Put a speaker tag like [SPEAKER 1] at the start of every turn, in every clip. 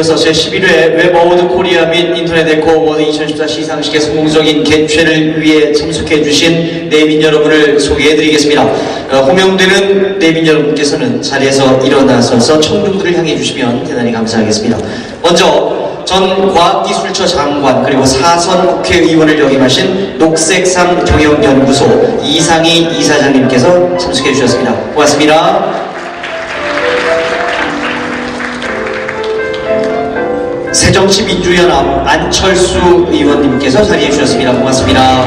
[SPEAKER 1] 이어서 제11회 웹 어워드 코리아 및 인터넷 에코 어워드 2014 시상식의 성공적인 개최를 위해 참석해 주신 내빈 여러분을 소개해 드리겠습니다. 어, 호명되는 내빈 여러분께서는 자리에서 일어나서서 청중들을 향해 주시면 대단히 감사하겠습니다. 먼저 전 과학기술처 장관 그리고 사선 국회의원을 역임하신 녹색상 경영연구소 이상희 이사장님께서 참석해 주셨습니다. 고맙습니다. 새정치민주연합 안철수 의원님께서 자리해 주셨습니다. 고맙습니다.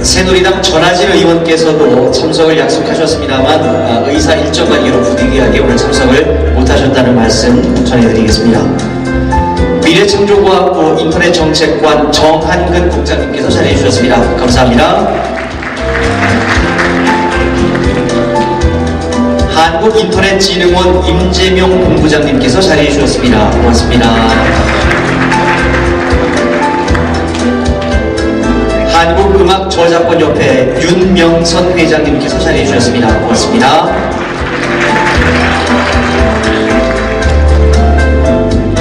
[SPEAKER 1] 새누리당 전하진 의원께서도 참석을 약속하셨습니다만 아, 의사 일정 관계로 부득이하게 오늘 참석을 못하셨다는 말씀 전해드리겠습니다. 미래창조과학부 인터넷정책관 정한근 국장님께서 자리해 주셨습니다. 감사합니다. 한국 인터넷 진흥원 임재명 본부장님께서 자리해 주셨습니다. 고맙습니다. 한국음악 저작권협회 윤명선 회장님께서 자리해 주셨습니다. 고맙습니다.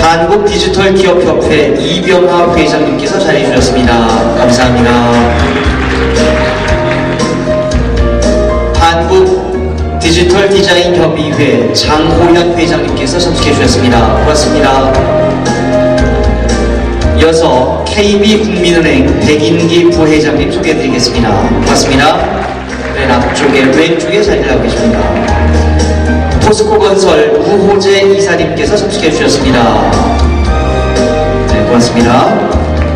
[SPEAKER 1] 한국디지털기업협회 이병하 회장님께서 자리해 주셨습니다. 감사합니다. 디지털 디자인 협의회 장호현 회장님께서 참석해 주셨습니다. 고맙습니다. 이어서 KB 국민은행 백인기 부회장님 소개해 드리겠습니다. 고맙습니다. 맨 앞쪽에 왼쪽에 자리를 하고 계십니다. 포스코 건설 우호재 이사님께서 참석해 주셨습니다. 네, 고맙습니다.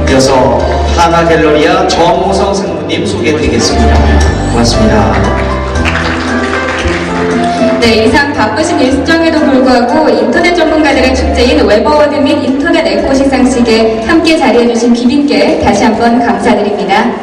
[SPEAKER 1] 이어서 하나갤러리아 정호성 상무님 소개해 드리겠습니다. 고맙습니다.
[SPEAKER 2] 네, 이상 바쁘신 일정에도 불구하고 인터넷 전문가들의 축제인 웹어워드 및 인터넷 에코 시상식에 함께 자리해주신 귀빈께 다시 한번 감사드립니다.